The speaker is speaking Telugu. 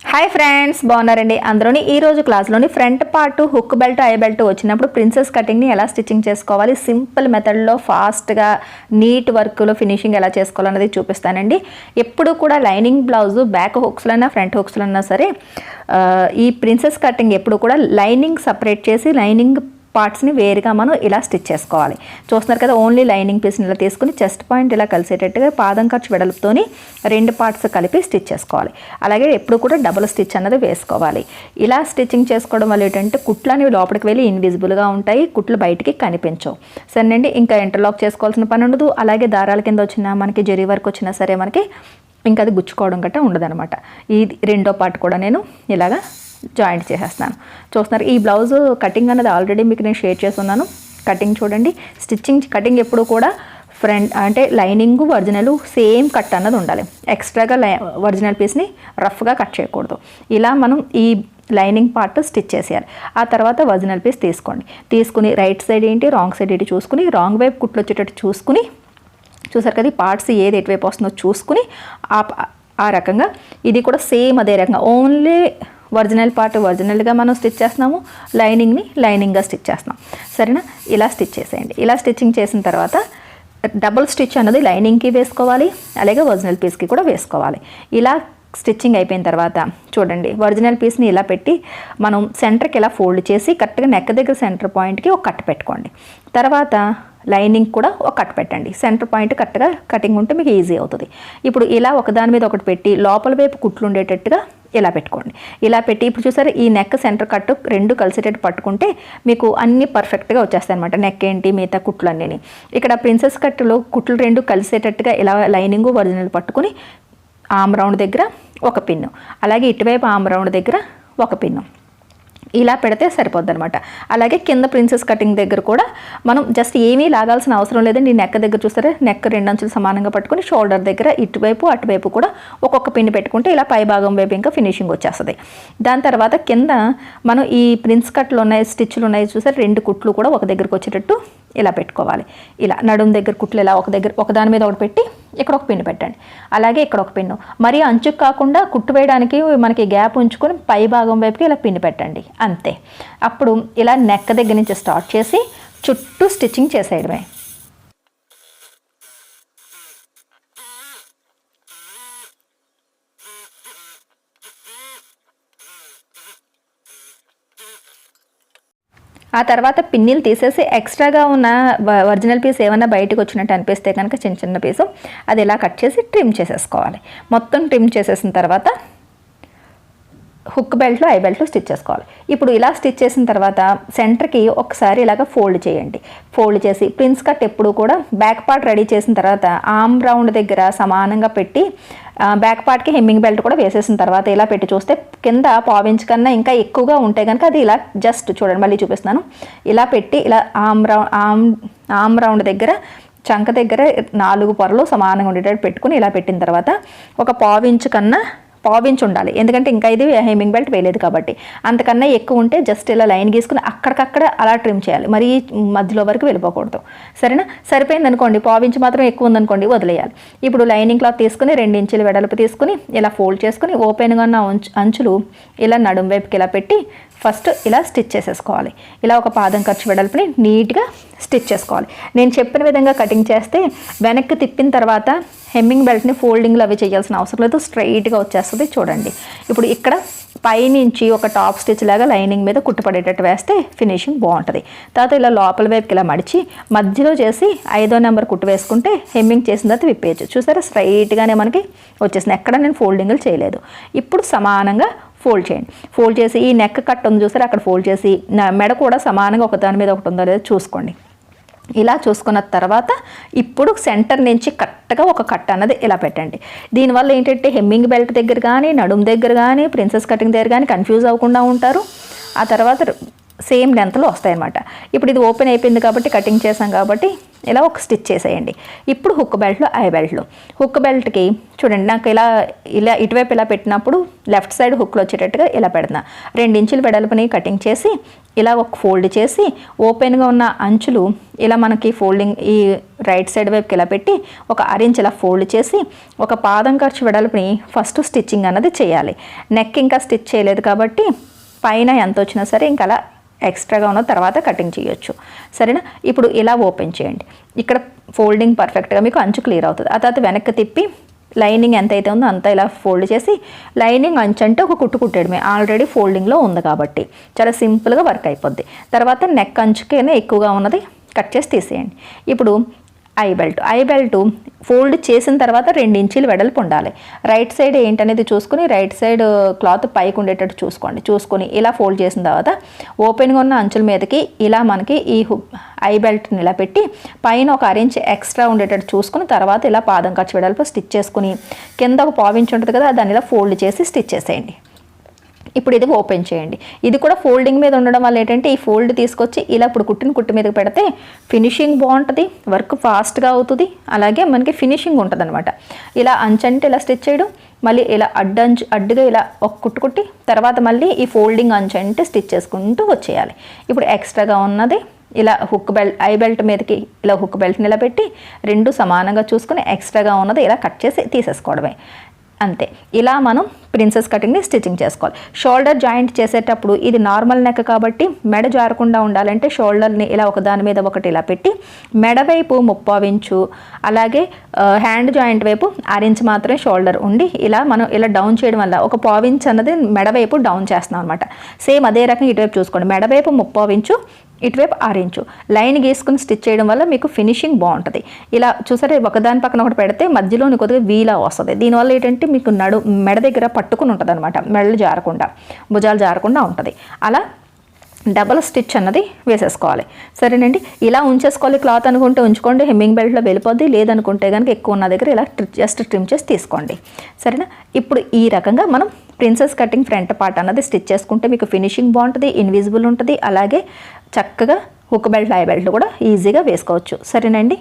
హాయ్ ఫ్రెండ్స్ బాగున్నారండి. అందులోని ఈ రోజు క్లాస్లోని front part hook belt I belt వచ్చినప్పుడు ప్రిన్సెస్ కటింగ్ని ఎలా స్టిచ్చింగ్ చేసుకోవాలి సింపుల్ మెథడ్లో ఫాస్ట్గా నీట్ వర్క్లో ఫినిషింగ్ ఎలా చేసుకోవాలన్నది చూపిస్తానండి. ఎప్పుడు కూడా లైనింగ్ బ్లౌజ్ బ్యాక్ హుక్స్లైనా ఫ్రంట్ హుక్స్లైనా సరే ఈ ప్రిన్సెస్ కటింగ్ ఎప్పుడు కూడా లైనింగ్ సపరేట్ చేసి లైనింగ్ పార్ట్స్ని వేరుగా మనం ఇలా స్టిచ్ చేసుకోవాలి. చూస్తున్నారు కదా ఓన్లీ లైనింగ్ పీస్ని ఇలా తీసుకుని చెస్ట్ పాయింట్ ఇలా కలిసేటట్టుగా పాదం ఖర్చు వెడల్పుతోని రెండు పార్ట్స్ కలిపి స్టిచ్ చేసుకోవాలి. అలాగే ఎప్పుడు కూడా డబుల్ స్టిచ్ అన్నది వేసుకోవాలి. ఇలా స్టిచ్చింగ్ చేసుకోవడం వల్ల ఏంటంటే కుట్లు అనేవి లోపలికి వెళ్ళి ఇన్విజిబుల్గా ఉంటాయి కుట్లు బయటికి కనిపించవు. సరేనండి ఇంకా ఇంటర్లాక్ చేసుకోవాల్సిన పని ఉండదు. అలాగే దారాల కింద వచ్చిన మనకి జరీ వర్క్ వచ్చినా సరే మనకి ఇంకా అది గుచ్చుకోవడం గట్రా ఉండదనమాట ఈ రెండో పార్ట్ కూడా నేను ఇలాగా జాయింట్ చేసేస్తాను. చూస్తున్నారు ఈ బ్లౌజ్ కటింగ్ అనేది ఆల్రెడీ మీకు నేను షేర్ చేస్తున్నాను కటింగ్ చూడండి స్టిచ్చింగ్ కటింగ్ ఎప్పుడు కూడా ఫ్రంట్ అంటే లైనింగ్ ఒరిజినల్ సేమ్ కట్ అన్నది ఉండాలి. ఎక్స్ట్రాగా లై ఒరిజినల్ పీస్ని రఫ్గా కట్ చేయకూడదు. ఇలా మనం ఈ లైనింగ్ పార్ట్ స్టిచ్ చేసేయాలి. ఆ తర్వాత ఒరిజినల్ పీస్ తీసుకోండి. తీసుకుని రైట్ సైడ్ ఏంటి రాంగ్ సైడ్ ఏంటి చూసుకుని రాంగ్ వైపు కుట్లు వచ్చేటట్టు చూసుకుని చూసారు కదా ఈ పార్ట్స్ ఏది ఎటువైపు వస్తుందో చూసుకుని ఆ ఆ రకంగా ఇది కూడా సేమ్ అదే రకంగా. ఓన్లీ ఒరిజినల్ పార్ట్ ఒరిజినల్గా మనం స్టిచ్ చేస్తున్నాము లైనింగ్ని లైనింగ్గా స్టిచ్ చేస్తున్నాం. సరేనా? ఇలా స్టిచ్ చేసేయండి. ఇలా స్టిచ్చింగ్ చేసిన తర్వాత డబుల్ స్టిచ్ అన్నది లైనింగ్కి వేసుకోవాలి అలాగే ఒరిజినల్ పీస్కి కూడా వేసుకోవాలి. ఇలా స్టిచ్చింగ్ అయిపోయిన తర్వాత చూడండి ఒరిజినల్ పీస్ని ఇలా పెట్టి మనం సెంటర్కి ఇలా ఫోల్డ్ చేసి కరెక్ట్గా నెక్ దగ్గర సెంటర్ పాయింట్కి ఒక కట్ పెట్టుకోండి. తర్వాత లైనింగ్ కూడా ఒక కట్ పెట్టండి. సెంటర్ పాయింట్ కరెక్ట్గా కటింగ్ ఉంటే మీకు ఈజీ అవుతుంది. ఇప్పుడు ఇలా ఒకదాని మీద ఒకటి పెట్టి లోపల వైపు కుట్లు ఉండేటట్టుగా ఇలా పెట్టుకోండి. ఇలా పెట్టి ఇప్పుడు చూసారు ఈ నెక్ సెంటర్ కట్ రెండు కలిసేటట్టు పట్టుకుంటే మీకు అన్ని పర్ఫెక్ట్గా వచ్చేస్తాయి అనమాట నెక్ ఏంటి మిగతా కుట్లు అన్నీ ఇక్కడ ప్రిన్సెస్ కట్టులో కుట్లు రెండు కలిసేటట్టుగా ఇలా లైనింగ్ ఒరిజినల్ పట్టుకుని ఆమ్ రౌండ్ దగ్గర ఒక పిన్ను అలాగే ఇటువైపు ఆమ్ రౌండ్ దగ్గర ఒక పిన్ను ఇలా పెడితే సరిపోద్ది అనమాట అలాగే కింద ప్రిన్సెస్ కటింగ్ దగ్గర కూడా మనం జస్ట్ ఏమీ లాగాల్సిన అవసరం లేదండి. ఈ నెక్ దగ్గర చూస్తారా? నెక్ రెండు అంచులు సమానంగా పట్టుకుని షోల్డర్ దగ్గర ఇటువైపు అటువైపు కూడా ఒక్కొక్క పిన్ పెట్టుకుంటే ఇలా పై భాగం వైపు ఇంకా ఫినిషింగ్ వచ్చేస్తుంది. దాని తర్వాత కింద మనం ఈ ప్రిన్స్ కట్లు ఉన్నాయి స్టిచ్లు ఉన్నాయి చూసారు? రెండు కుట్లు కూడా ఒక దగ్గరకు వచ్చేటట్టు ఇలా పెట్టుకోవాలి. ఇలా నడుం దగ్గర కుట్లు ఇలా ఒక దగ్గర ఒకదాని మీద ఒకటి పెట్టి ఇక్కడ ఒక పిన్ను పెట్టండి. అలాగే ఇక్కడ ఒక పిన్ను మరీ అంచుకు కాకుండా కుట్టు వేయడానికి మనకి గ్యాప్ ఉంచుకొని పై భాగం వైపుకి ఇలా పిన్ను పెట్టండి. అంతే. అప్పుడు ఇలా నెక్ దగ్గర నుంచి స్టార్ట్ చేసి చుట్టూ స్టిచ్చింగ్ చేసేయడమే. ఆ తర్వాత పిన్నిలు తీసేసి ఎక్స్ట్రాగా ఉన్న వ- ఒరిజినల్ పీస్ ఏమైనా బయటకు వచ్చినట్టు అనిపిస్తే కనుక చిన్న చిన్న పీసు అది ఇలా కట్ చేసి ట్రిమ్ చేసేసుకోవాలి. మొత్తం ట్రిమ్ చేసేసిన తర్వాత హుక్ బెల్ట్లో ఐ బెల్ట్లో స్టిచ్ చేసుకోవాలి. ఇప్పుడు ఇలా స్టిచ్ చేసిన తర్వాత సెంటర్కి ఒకసారి ఇలాగ ఫోల్డ్ చేయండి. ఫోల్డ్ చేసి ప్రిన్స్ కట్ ఎప్పుడు కూడా బ్యాక్ పార్ట్ రెడీ చేసిన తర్వాత ఆమ్ రౌండ్ దగ్గర సమానంగా పెట్టి బ్యాక్ పార్ట్కి హెమ్మింగ్ బెల్ట్ కూడా వేసేసిన తర్వాత ఇలా పెట్టి చూస్తే కింద పావించ్ కన్నా ఇంకా ఎక్కువగా ఉంటే కనుక అది ఇలా జస్ట్ చూడండి మళ్ళీ చూపిస్తున్నాను. ఇలా పెట్టి ఇలా arm round arm arm round దగ్గర చంక దగ్గర నాలుగు పొరలు సమానంగా ఉండేటట్టు పెట్టుకుని ఇలా పెట్టిన తర్వాత ఒక పావించు కన్నా పావించి ఉండాలి ఎందుకంటే ఇంకా ఇది హెమ్మింగ్ బెల్ట్ వేయలేదు కాబట్టి. అంతకన్నా ఎక్కువ ఉంటే జస్ట్ ఇలా లైన్ గీసుకుని అక్కడికక్కడ అలా ట్రిమ్ చేయాలి. మరీ మధ్యలో వరకు వెళ్ళిపోకూడదు. సరేనా? సరిపోయింది అనుకోండి పావించి మాత్రం ఎక్కువ ఉందనుకోండి వదిలేయాలి. ఇప్పుడు లైనింగ్ క్లాత్ తీసుకుని రెండు ఇంచులు వెడల్పు తీసుకుని ఇలా ఫోల్డ్ చేసుకుని ఓపెన్గా ఉన్న అంచు అంచులు ఇలా నడుం వైపుకి ఇలా పెట్టి ఫస్ట్ ఇలా స్టిచ్ చేసేసుకోవాలి. ఇలా ఒక పాదం ఖర్చు వెడల్పుని నీట్గా స్టిచ్ చేసుకోవాలి. నేను చెప్పిన విధంగా కటింగ్ చేస్తే వెనక్కి తిప్పిన తర్వాత హెమ్మింగ్ బెల్ట్ని ఫోల్డింగ్లు అవి చేయాల్సిన అవసరం లేదు. స్ట్రైట్గా వచ్చేస్తుంది చూడండి. ఇప్పుడు ఇక్కడ పైనుంచి ఒక టాప్ స్టిచ్ లాగా లైనింగ్ మీద కుట్టుపడేటట్టు వేస్తే ఫినిషింగ్ బాగుంటుంది. తర్వాత ఇలా లోపల వైపుకి ఇలా మడిచి మధ్యలో చేసి ఐదో నెంబర్ కుట్టు వేసుకుంటే హెమ్మింగ్ చేసిన తర్వాత విప్పేయచ్చు. చూసారా? స్ట్రైట్గానే మనకి వచ్చేసింది ఎక్కడ నేను ఫోల్డింగ్లు చేయలేదు. ఇప్పుడు సమానంగా ఫోల్డ్ చేయండి. ఫోల్డ్ చేసి ఈ నెక్ కట్ ఉంది చూసారు? అక్కడ ఫోల్డ్ చేసి మెడ కూడా సమానంగా ఒకదాని మీద ఒకటి ఉందో లేదో చూసుకోండి. ఇలా చూసుకున్న తర్వాత ఇప్పుడు సెంటర్ నుంచి కరెక్ట్గా ఒక కట్ అన్నది ఇలా పెట్టండి. దీనివల్ల ఏంటంటే హెమ్మింగ్ బెల్ట్ దగ్గర కానీ నడుము దగ్గర కానీ ప్రిన్సెస్ కటింగ్ దగ్గర కానీ కన్ఫ్యూజ్ అవ్వకుండా ఉంటారు. ఆ తర్వాత సేమ్ లెంత్లో వస్తాయన్నమాట. ఇప్పుడు ఇది ఓపెన్ అయిపోయింది కాబట్టి కటింగ్ చేసాం కాబట్టి ఇలా ఒక స్టిచ్ చేసేయండి. ఇప్పుడు హుక్ బెల్ట్లో ఐ బెల్ట్లో. హుక్ బెల్ట్కి చూడండి నాకు ఇలా ఇలా ఇటువైపు ఇలా పెట్టినప్పుడు లెఫ్ట్ సైడ్ హుక్లు వచ్చేటట్టుగా ఇలా పెడుతున్నా రెండు ఇంచులు వెడల్పుని కటింగ్ చేసి ఇలా ఒక ఫోల్డ్ చేసి ఓపెన్గా ఉన్న అంచులు ఇలా మనకి ఫోల్డింగ్ ఈ రైట్ సైడ్ వైపుకి ఇలా పెట్టి ఒక అరించ్ ఇలా ఫోల్డ్ చేసి ఒక పాదం ఖర్చు వెడల్పుని ఫస్ట్ స్టిచ్చింగ్ అన్నది చేయాలి. నెక్ ఇంకా స్టిచ్ చేయలేదు కాబట్టి పైన ఎంత వచ్చినా సరే ఇంకా అలా ఎక్స్ట్రాగా ఉన్న తర్వాత కటింగ్ చేయొచ్చు. సరేనా? ఇప్పుడు ఇలా ఓపెన్ చేయండి. ఇక్కడ ఫోల్డింగ్ పర్ఫెక్ట్గా మీకు అంచు క్లియర్ అవుతుంది. ఆ తర్వాత వెనక్కి తిప్పి లైనింగ్ ఎంత అయితే ఉందో అంత ఇలా ఫోల్డ్ చేసి లైనింగ్ అంచు అంటే ఒక కుట్టు కుట్టేయడమే. ఆల్రెడీ ఫోల్డింగ్లో ఉంది కాబట్టి చాలా సింపుల్గా వర్క్ అయిపోద్ది. తర్వాత నెక్ అంచుకైనా ఎక్కువగా ఉన్నది కట్ చేసి తీసేయండి. ఇప్పుడు I belt I belt fold చేసిన తర్వాత రెండు ఇంచీలు వెడల్పు ఉండాలి. రైట్ సైడ్ ఏంటనేది చూసుకుని రైట్ సైడ్ క్లాత్ పైకి ఉండేటట్టు చూసుకోండి. చూసుకొని ఇలా ఫోల్డ్ చేసిన తర్వాత ఓపెన్గా ఉన్న అంచుల మీదకి ఇలా మనకి ఈ ఐ బెల్ట్ని ఇలా పెట్టి పైన ఒక అరేంజ్ ఎక్స్ట్రా ఉండేటట్టు చూసుకుని తర్వాత ఇలా పాదం ఖర్చు వెడల్పు స్టిచ్ చేసుకుని కింద ఒక పావించి ఉంటుంది కదా దాన్ని ఇలా ఫోల్డ్ చేసి స్టిచ్ చేసేయండి. ఇప్పుడు ఇది ఓపెన్ చేయండి. ఇది కూడా ఫోల్డింగ్ మీద ఉండడం వల్ల ఏంటంటే ఈ ఫోల్డ్ తీసుకొచ్చి ఇలా ఇప్పుడు కుట్టిన కుట్టు మీదకి పెడితే ఫినిషింగ్ బాగుంటుంది వర్క్ ఫాస్ట్గా అవుతుంది అలాగే మనకి ఫినిషింగ్ ఉంటుంది అనమాట ఇలా అంచంటే ఇలా స్టిచ్ చేయడం మళ్ళీ ఇలా అడ్డంచు అడ్డుగా ఇలా ఒక కుట్టు కుట్టి తర్వాత మళ్ళీ ఈ ఫోల్డింగ్ అంచంటే స్టిచ్ చేసుకుంటూ వచ్చేయాలి. ఇప్పుడు ఎక్స్ట్రాగా ఉన్నది ఇలా హుక్ బెల్ట్ ఐ బెల్ట్ మీదకి ఇలా హుక్ బెల్ట్ నిలబెట్టి రెండు సమానంగా చూసుకుని ఎక్స్ట్రాగా ఉన్నది ఇలా కట్ చేసి తీసేసుకోవడమే. అంతే. ఇలా మనం ప్రిన్సెస్ కటింగ్ని స్టిచ్చింగ్ చేసుకోవాలి. షోల్డర్ జాయింట్ చేసేటప్పుడు ఇది నార్మల్ నెక్ కాబట్టి మెడ జారకుండా ఉండాలంటే షోల్డర్ని ఇలా ఒక దాని మీద ఒకటి ఇలా పెట్టి మెడ వైపు ముప్పావించు అలాగే హ్యాండ్ జాయింట్ వైపు అరించ్ మాత్రమే షోల్డర్ ఉండి ఇలా మనం ఇలా డౌన్ చేయడం వల్ల ఒక పావించ్ అన్నది మెడ వైపు డౌన్ చేస్తున్నాం అనమాట సేమ్ అదే రకంగా ఇటువైపు చూసుకోండి. మెడ వైపు ముప్పావించు ఇటువైపు ఆరించు లైన్ గీసుకుని స్టిచ్ చేయడం వల్ల మీకు ఫినిషింగ్ బాగుంటుంది. ఇలా చూసారే ఒకదాని పక్కన ఒకటి పెడితే మధ్యలోని కొద్దిగా వీలా వస్తుంది. దీనివల్ల ఏంటంటే మీకు నడు మెడ దగ్గర పట్టుకుని ఉంటుంది అనమాట మెడలు జారకుండా భుజాలు జారకుండా ఉంటుంది. అలా డబల్ స్టిచ్ అన్నది వేసేసుకోవాలి. సరేనండి? ఇలా ఉంచేసుకోవాలి క్లాత్ అనుకుంటే ఉంచుకోండి. హెమ్మింగ్ బెల్ట్లో వెళ్ళిపోద్ది. లేదనుకుంటే కనుక ఎక్కువ ఉన్న దగ్గర ఇలా జస్ట్ ట్రిమ్ చేసి తీసుకోండి. సరేనా? ఇప్పుడు ఈ రకంగా మనం ప్రిన్సెస్ కటింగ్ ఫ్రంట్ పార్ట్ అన్నది స్టిచ్ చేసుకుంటే మీకు ఫినిషింగ్ బాగుంటుంది ఇన్విజిబుల్ ఉంటుంది. అలాగే చక్కగా హుక్ బెల్ట్ ఐ బెల్ట్ కూడా ఈజీగా వేసుకోవచ్చు. సరేనండి?